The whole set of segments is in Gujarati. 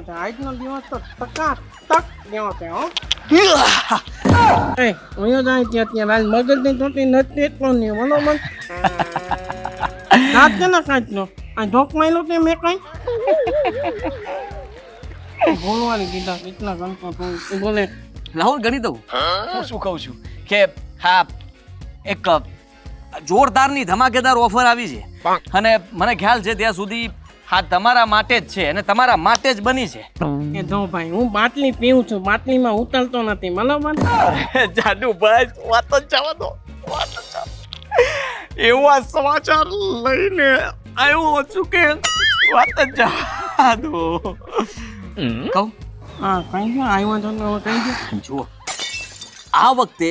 ગયો છે. આજનો દિવસ તો ટકા ટક ગયો છે હો. એ વયો જાય ત્યાં ત્યાં. હાલ મગજની ચોટી નથી એટલો નહીં. બરોબર દાંત કે ના કાચનો આ ઢોક માયલો કે મેં કઈ? બોલવાની કીધા કેટલા ગણતો તું. તું બોલે. રાહુલ ગણી દઉં. હું? શું કહું છું? કે હા એક જોરદારની ધમાકેદાર ઓફર આવી છે. અને મને ખ્યાલ છે ત્યાં સુધી હા તમારા માટે જ છે અને તમારા માટે જ બની છે. એ જો ભાઈ હું બાટલી પીવું છું બાટલીમાં ઉતરતો નથી મલવા જાડુ ભાઈ વાત જ જવા દો એવા સમાચાર લઈને આવ્યો છું કે વાત જ જવા દો. કહું? હા કઈ ગયો? આવ્યો છો ને કઈ ગયો? જુઓ. આ વખતે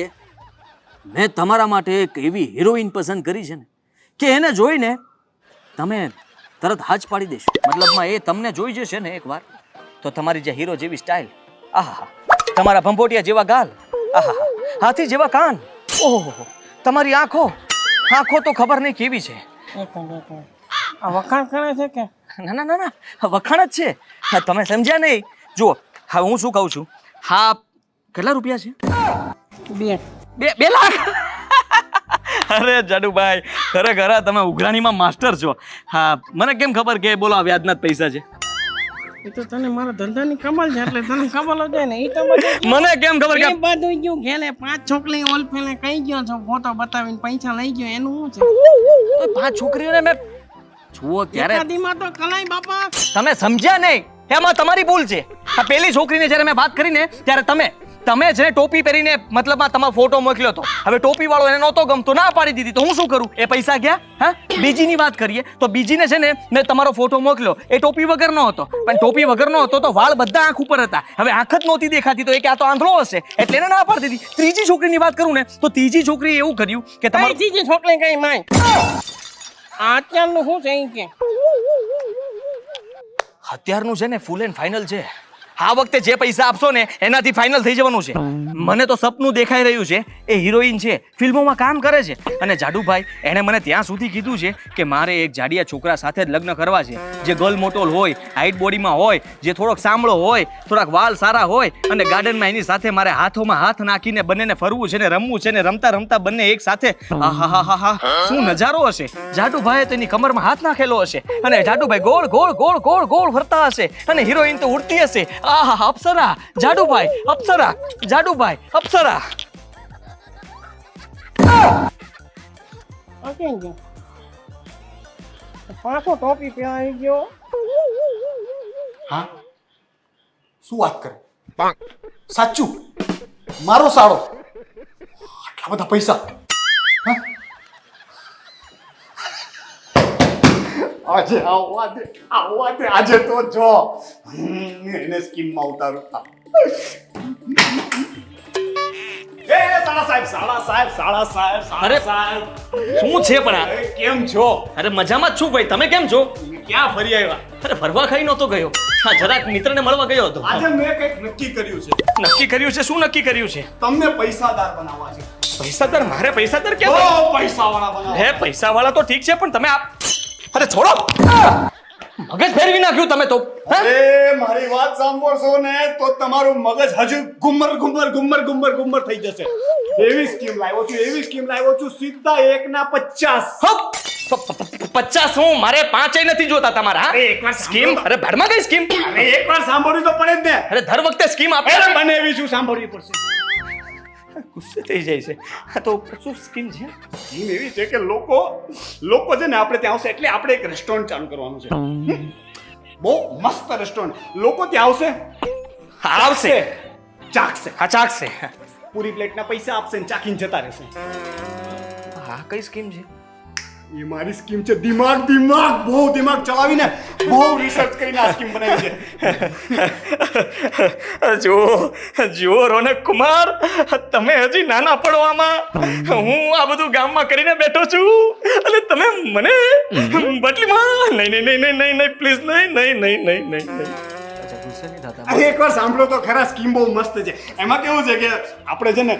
મેં તમારા માટે એક એવી હિરોઈન પસંદ કરી છે ને કે એને જોઈને તમે તરત હાજ પાડી દેશો. મતલબમાં એ તમને જોઈ જશે ને એકવાર. તો તમારી જે હીરો જેવી સ્ટાઇલ આહા તમારા ભંભોટિયા જેવા ગાલ આહા હાથી જેવા કાન. ઓહો તમારી આંખો આંખો તો ખબર નહીં કેવી છે. આ વખાણ કરે છે કે? ના ના ના ના. વખાણ જ છે. તમે સમજ્યા નહીં. જુઓ હા હું શું કહું છું? હા કેટલા રૂપિયા છે? બે. બે બે લાખ. અરે જાડુભાઈ ખરેખર આ તમે ઉઘરાણીમાં માસ્ટર છો. હા મને કેમ ખબર કે બોલો આ વ્યાજના જ પૈસા છે. એ તો તને મારા ધંધાની કમાલ છે એટલે તને ખબર જ ને. એ તો મને કેમ ખબર કે બધું ગયું ઘેલે પાંચ છોકરી ઓલફેલે કઈ ગયો છો ફોટો બતાવીને પૈસા લઈ ગયો એનું શું છે? પાંચ છોકરીઓને મેં જુઓ ત્યારે એકાદીમાં તો કલાઈ બાપા. તમે સમજ્યા નહીં એમાં તમારી ભૂલ છે. આ પેલી છોકરીને જ્યારે મેં વાત કરીને ત્યારે તમે તમે જેને ટોપી પહેરીને મતલબમાં તમારો ફોટો મોકલ્યો હતો હવે ટોપી વાળો એને નહોતો ગમતો ના પાડી દીધી. તો હું શું કરું? એ પૈસા ગયા હા? બીજીની વાત કરીએ તો બીજીને છે ને મેં તમારો ફોટો મોકલ્યો. એ ટોપી વગરનો હતો. પણ ટોપી વગરનો હતો તો વાળ બધા આંખ ઉપર હતા. હવે આંખ જ નહોતી દેખાતી તો એ કે આ તો આંધળો હશે. એટલે એને ના પાડી દીધી. ત્રીજી છોકરીની વાત કરું ને તો ત્રીજી છોકરી એવું કર્યું કે તમારી ત્રીજી છોકરી કઈ માય. અત્યારનું શું છે કે? અત્યારનું છે ને ફૂલ એન્ડ ફાઇનલ છે. આ વખતે જે પૈસા આપશો ને એનાથી ફાઇનલ થઈ જવાનું છે. મને તો સપનું દેખાઈ રહ્યું છે, એ હિરોઈન છે, ફિલ્મોમાં કામ કરે છે. અને જાડુભાઈ એણે મને ત્યાં સુધી કીધું છે કે મારે એક જાડિયા છોકરા સાથે જ લગ્ન કરવા છે. જે ગર્લ મોટોલ હોય હાઈટ બોડીમાં હોય, જે થોડોક સાંભળો હોય, થોડાક વાલ સારા હોય અને ગાર્ડનમાં એની સાથે મારે હાથોમાં હાથ નાખીને બંનેને ફરવું છે ને રમવું છે ને રમતા રમતા બંને એક સાથે. શું નજારો હશે? જાડુભાઈએ તેની કમરમાં હાથ નાખેલો હશે. અને જાડુભાઈ ગોળ ગોળ ગોળ ગોળ ગોળ ફરતા હશે. અને હિરોઈન તો ઉડતી હશે. આહા અપ્સરા જાડુભાઈ અપ્સરા જાડુભાઈ અપ્સરા. પાછો ટોપી ત્યાં આવી ગયો. હા? શું વાત કરે? સાચું? મારો સાળો? આટલા બધા પૈસા? હા? આજે આવવા દે આવવા દે આજે તો જો. એને સ્કીમમાં ઉતારું. સાહેબ સાળા સાહેબ સાળા સાહેબ સાહેબ. શું છે પણ કેમ છો? અરે મજામાં છું ભાઈ. તમે કેમ છો? ક્યાં ફરી આવ્યા? અરે ફરવા ખાઈ નહોતો ગયો. હા જરાક મિત્રને મળવા ગયો હતો. આજે મેં કંઈક નક્કી કર્યું છે. નક્કી કર્યું છે? શું નક્કી કર્યું છે? તમને પૈસાદાર બનાવવા છે. પૈસાદાર? મારે પૈસાદાર કેમ પૈસાવાળા બનાવવા હે પૈસા વાળા તો ઠીક છે પણ તમે આપ અરે છોડો! મગજ ફેરવી નાખ્યું તમે તો. અરે મારી વાત સાંભળશો ને તો તમારું મગજ હજુ ગુમર ગુમર ગુમર ગુમર ગુમર થઈ જશે. એવી સ્કીમ લાવ્યો છું એવી સ્કીમ લાવ્યો છું સીધા એક ના પચાસ. પચાસ હું મારે પાંચેય નથી જોતા તમારા? અરે એકવાર સ્કીમ અરે ભરમાં કઈ સ્કીમ અરે એકવાર સાંભળ્યું તો પડે જ ને. અરે દર વખતે સ્કીમ આપે અરે મને એવી શું સાંભળવી પડશે? ગુસ્સે થઈ જાય છે. હા તો શું સ્કીમ છે? સ્કીમ એવી છે કે લોકો લોકો છે ને આપણે ત્યાં આવશે એટલે આપણે એક રેસ્ટોરન્ટ ચાલુ કરવાનું છે. બહુ મસ્ત રેસ્ટોરન્ટ લોકો ત્યાં આવશે? આવશે. ચાખશે. હા ચાકશે પૂરી પ્લેટના પૈસા આપશે ને ચાખીને જતા રહેશે. હા કઈ સ્કીમ છે? એ મારી સ્કીમ છે. દિમાગ દિમાગ બહુ દિમાગ ચલાવીને બહુ રિસર્ચ કરીને આ સ્કીમ બનાવી છે. જો જો રોનક કુમાર તમે હજી નાના પડવામાં હું આ બધું ગામમાં કરીને બેઠો છું. અને તમે મને બટલીમાં નહીં નહીં નહીં નહીં નહીં નહીં પ્લીઝ નહીં નહીં નહીં નહીં. નહીં નહીં અરે એકવાર સાંભળો તો ખરા સ્કીમ બહુ મસ્ત છે. એમાં કેવું છે કે આપણે છે ને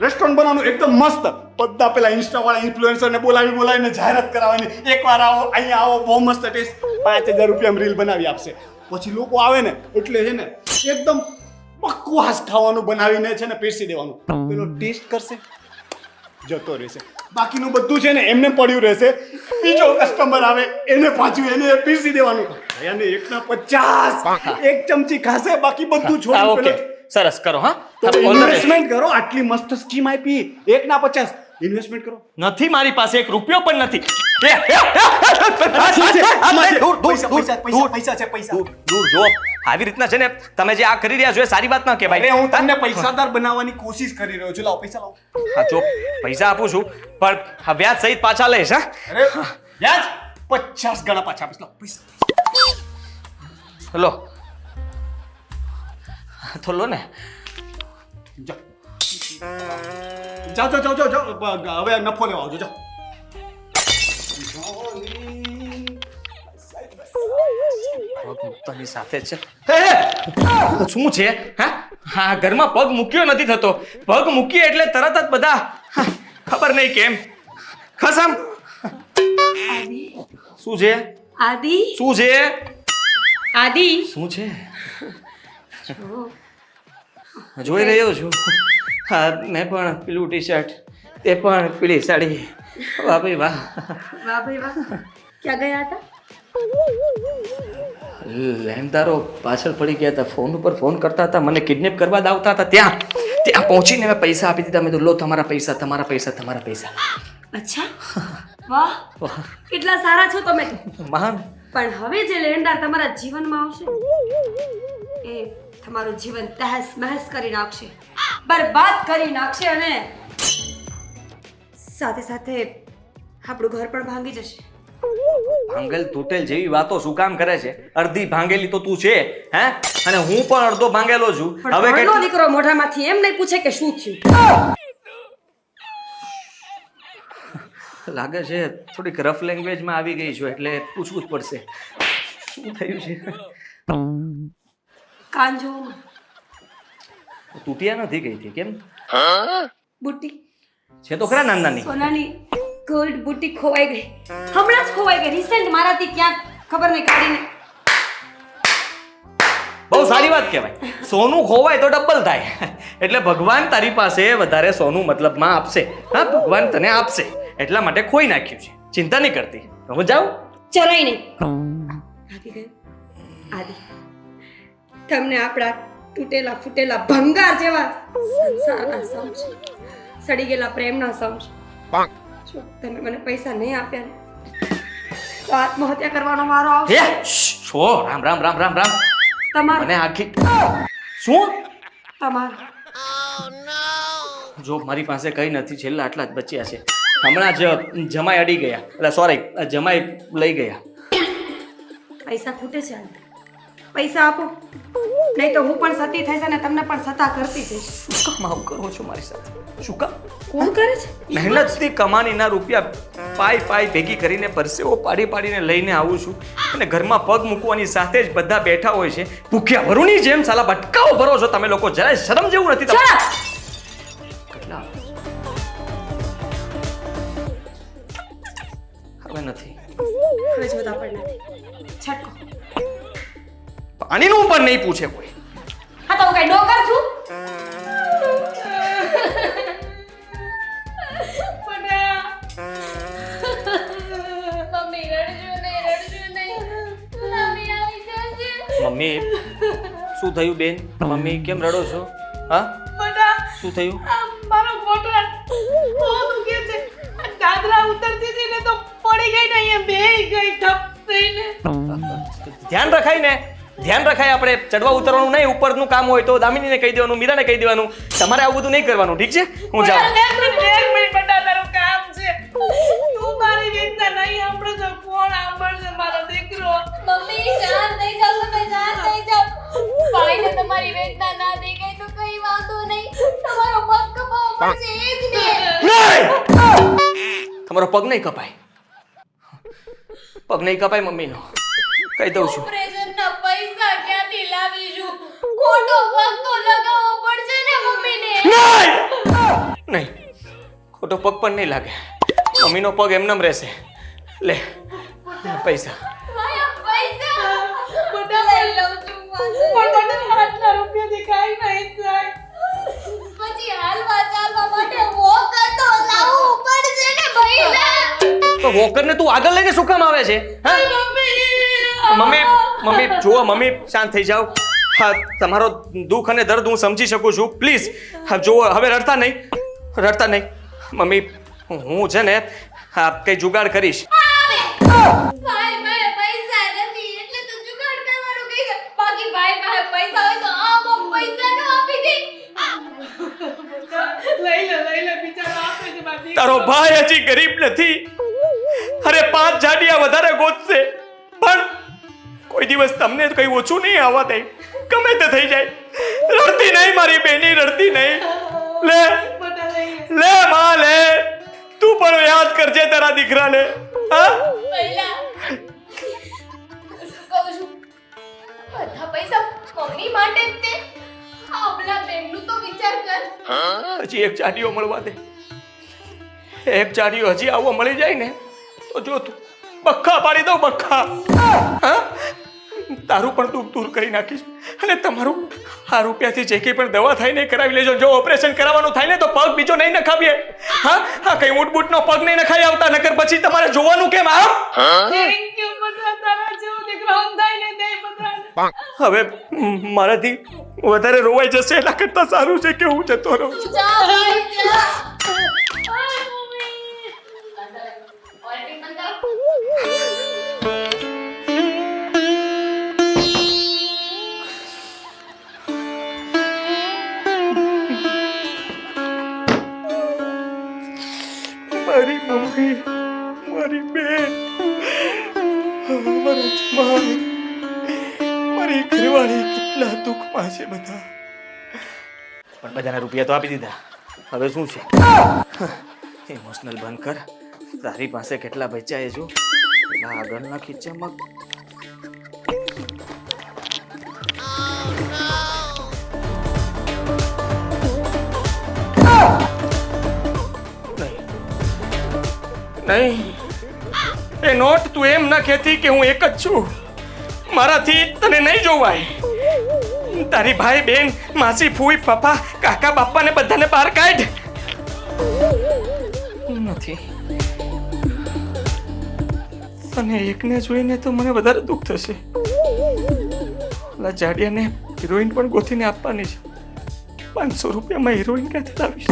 રેસ્ટોરન્ટ બનાવવાનું એકદમ મસ્ત. બધા પેલા ઇન્સ્ટા વાળા ઇન્ફ્લુએન્સરને બોલાવી બોલાવીને જાહેરાત કરાવવાની. એકવાર આવો અહીંયા આવો બહુ મસ્ત ટેસ્ટ પાંચ હજાર રૂપિયામાં રીલ બનાવી આપશે. પછી લોકો આવે ને એટલે છે ને એકદમ બકવાસ ખાવાનું બનાવીને છે ને પીરસી દેવાનું. પેલો ટેસ્ટ કરશે. જતો રહેશે. બાકીનું બધું છે ને એમને પડ્યું રહેશે. બીજો કસ્ટમર આવે એને પાછું એને પીરસી દેવાનું. એને એકના પચાસ. એક ચમચી ખાશે બાકી બધું છોડી સરસ કરો હા. ઇન્વેસ્ટમેન્ટ કરો આટલી મસ્ત સ્કીમ આપી. એક ના પચાસ. ઇન્વેસ્ટમેન્ટ કરો. નથી મારી પાસે એક રૂપિયો પણ નથી. આવી રીતના છે ને તમે જે આ કરી રહ્યા છો એ સારી વાત ના કહેવાય. હું તમને પૈસાદાર બનાવવાની કોશિશ કરી રહ્યો છું. લાવ પૈસા લાવ. હા જો પૈસા આપું છું પણ વ્યાજ સહિત પાછા લઈશ હા? અરે વ્યાજ? પચાસ ગણા પાછા આપીશ. લાવ પૈસા. લો. તો લો. ને જાઓ જાઓ જાઓ જાઓ જાઓ. હવે નફો લેવા આવજો જાઓ. પગ મૂકતાની સાથે છે. હે! શું છે? હા? હા ઘરમાં પગ મૂક્યો નથી થતો. પગ મૂકીએ એટલે તરત જ બધા ખબર નહીં કેમ. ખસમ. આદિ. શું છે? આદિ. શું છે? આદિ. શું છે? જોઈ રહ્યો છું. હા મેં પણ પેલું ટી શર્ટ તે પણ પેલી સાડી. વાહ ભાઈ વાહ. વાહ ભાઈ વાહ. ક્યાં ગયા હતા? લેણદારો પાછળ પડી ગયા હતા. ફોન ઉપર ફોન કરતા હતા મને કિડનેપ કરવા જ આવતા હતા. ત્યાં ત્યાં પહોંચીને મેં પૈસા આપી દીધા. મેં તો લો તમારા પૈસા તમારા પૈસા તમારા પૈસા. અચ્છા. વાહ. કેટલા સારા છો તમે. મહાન. પણ હવે જે લેણદાર તમારા જીવનમાં આવશે એ તમારું જીવન તહેસ મહેસ કરી નાખશે બરબાદ કરી નાખશે અને સાથે સાથે આપણું ઘર પણ ભાંગી જશે. ભાંગેલ તૂટેલ જેવી વાતો શું કામ કરે છે? અડધી ભાંગેલી તો તું છે હે? અને હું પણ અડધો ભાંગેલો છું. હવે કેટલો દીકરો મોઢામાંથી એમ નહીં પૂછે કે શું થયું? લાગે છે થોડીક રફ લેંગ્વેજમાં આવી ગઈ છું એટલે પૂછવું જ પડશે. શું થયું છે? કાન તૂટ્યા નથી ગઈ હતી કેમ? બુટ્ટી. છે તો ખરા નાની નાની સોનાની ગોલ્ડ બુટ્ટી ખોવાઈ ગઈ. હમણાં જ ખોવાઈ ગઈ. રિસેન્ટ મારાથી ક્યાંક ખબર નહીં કાઢીને. બહુ સારી વાત કહેવાય. સોનું ખોવાય તો ડબલ થાય. એટલે ભગવાન તારી પાસે વધારે સોનું મતલબમાં આપશે. હા ભગવાન તને આપશે. એટલા માટે ખોઈ નાખ્યું છે. ચિંતા નહીં કરતી. હું જાઉં? જરાય નહીં. આદિ આદિ. તમને આપણા તૂટેલા ફૂટેલા ભંગાર જેવા સંસારના સમજ સડી ગયેલા પ્રેમના સમજ જો તમે મને પૈસા નહીં આપ્યા ને તો આત્મહત્યા કરવાનો વારો હે આવશે છો રામ રામ રામ રામ રામ. તમારે મને આખી શું? તમાર જો મારી પાસે કઈ નથી છેલ્લા આટલા જ બચ્યા છે. હમણાં જ જમાઈ અડી ગયા. એટલે સોરી જમાઈ લઈ ગયા. પૈસા ખૂટે છે. પૈસા આપો. નહીં તો હું પણ સતી થઈશ અને તમને પણ સતા કરતી જઈશ. શું કામ આવું કરો છો મારી સાથે? શું કામ? કોણ કરે છે? મહેનતથી કમાનીના રૂપિયા પાઈ પાઈ ભેગી કરીને પરસેવો પાડી પાડીને લઈને આવું છું. અને ઘરમાં પગ મૂકવાની સાથે જ બધા બેઠા હોય છે. ભૂખ્યા ભરૂની જેમ સાલા ભટકાઓ ભરો છો તમે લોકો. જરાય શરમ જેવું નથી તમે Shut up! કેટલા હવે નથી. હવે જોતા પણ નથી છટકો. પાણીનું પણ નહીં પૂછે કોઈ. હા તો હું કઈ નોકર છું? મમ્મી શું થયું બેન? મમ્મી કેમ રડો છો? હા? બટા શું થયું? મારો મોટર ઓ દુખે છે? આ દાદરા ઉતરતી હતી ને તો પડી ગઈ ને અહીંયા બેહી ગઈ ઠપ થઈને ધ્યાન રખાય ને. ધ્યાન રખાય આપણે ચડવા ઉતરવાનું નહીં ઉપરનું કામ હોય તો દામિનીને કહી દેવાનું મીરાને કહી દેવાનું તમારે આવું બધું નહીં કરવાનું ઠીક છે? હું જાઉં. એક મિનિટ એક મિનિટ બટા તારું કામ છે. તું મારી વેદના નહીં સાંભળે તો કોણ સાંભળશે? મારો દીકરો. મમ્મી શાંત થઈ જાઓ તમે શાંત થઈ જાઓ ભાઈને તમારી વેદના ના દેખાય તો કઈ વાંધો નહીં. તમારો પગ કપાવવો પડશે એ જ નહીં! તમારો પગ નહીં કપાય. પગ નહીં કપાય મમ્મીનો. કહી દઉં છું. ખોટો પગ તો લગાવવો પડશે ને મમ્મીને. નહીં! નહીં. ખોટો પગ પણ નહીં લાગે. મમ્મીનો પગ એમનેમ રહેશે. લે પૈસા. વોકર ને તું આગળ લઈને શું કામ આવે છે? હા? મમ્મી મમ્મી જુઓ મમ્મી શાંત થઈ જાઓ. હા તમારો દુઃખ અને દર્દ હું સમજી શકું છું. પ્લીઝ હા જુઓ હવે રડતા નહીં. રડતા નહીં. મમ્મી હું છે ને હા કંઈ જુગાડ કરીશ. ભાઈ ભાઈ પૈસા નથી. એટલે તું જુગાડ કરવાનું કહી દે બાકી ભાઈ પાસે પૈસા હોય તો આમ પૈસા નો આપી દે. લઈ લે લઈ લે બિચારો આપે છે મારી દીકરી. તારો ભાઈ હજી ગરીબ નથી. અરે પાંચ જાડિયા વધારે ગોતશે. કોઈ દિવસ તમને કઈ ઓછું નહીં આવવા દે. ગમે તે થઈ જાય. રડતી નહીં મારી બેની, રડતી નહીં. લે લે માં, લે. તું પણ યાદ કરજે તારા દીકરાને. હા? હજી એક જાડિયો મળવા એક જાડિયો હજી આવો મળી જાય ને, તો જો તું બખ્ખા પાડી દઉં બખ્ખા. હા? તારું પણ દુઃખ દૂર કરી નાખીશ. અને તમારું આ રૂપિયાથી જે કંઈ પણ દવા થાય ને કરાવી લેજો. જો ઓપરેશન કરાવવાનું થાય ને તો પગ બીજો નહીં નખાવીએ. હા? હા કઈ ઊંટ બૂટનો પગ નહીં નખાઈ આવતા નકર પછી તમારે જોવાનું કેમ? આ થેન્ક યુ બધા તારા જેવો દીકરો સમજાય ને તે બધા હવે મારાથી વધારે રોવાઈ જશે એના કરતાં સારું છે કે હું જતો રહું છું. બધાના રૂપિયા તો આપી દીધા. હવે શું છે? ઇમોશનલ બંધ તારી પાસે કેટલા બચ્યા એ આગળના ખીચામાં નહીં. એ નોટ તું એમ ના કહેતી કે હું એક જ છું. મારાથી તને નહીં જોવાય. તારી ભાઈ બેન માસી ફૂઈ પપ્પા કાકા બાપાને બધાને બહાર કાઢ. નથી. અને એકને જોઈને તો મને વધારે દુઃખ થશે. પેલા જાડિયાને હિરોઈન પણ ગોથીને આપવાની છે. પાંચસો રૂપિયામાં હિરોઈન ક્યાંથી લાવીશ?